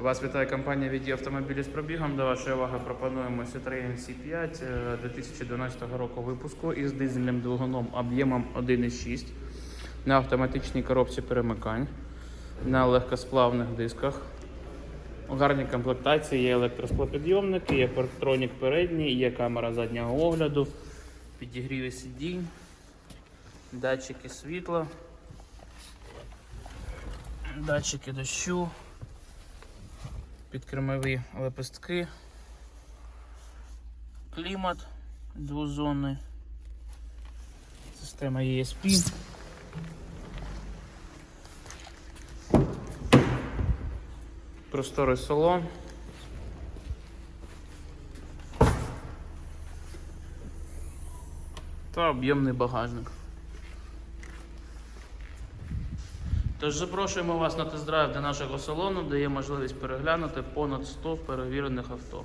Вас вітає компанія «Віді автомобілі з пробігом. До вашої уваги пропонуємо Citroen C5 е, 2012 року випуску із дизельним двигуном об'ємом 1,6 на автоматичній коробці перемикань, на легкосплавних дисках. У гарній комплектації є електросклопідйомники, є парктронік передній, є камера заднього огляду, підігріви сидінь, датчики світла, датчики дощу, підкермові лепестки, клімат двозонний, система ESP. Просторий салон. Та об'ємний багажник. Тож запрошуємо вас на тест-драйв до нашого салону, де є можливість переглянути понад 100 перевірених авто.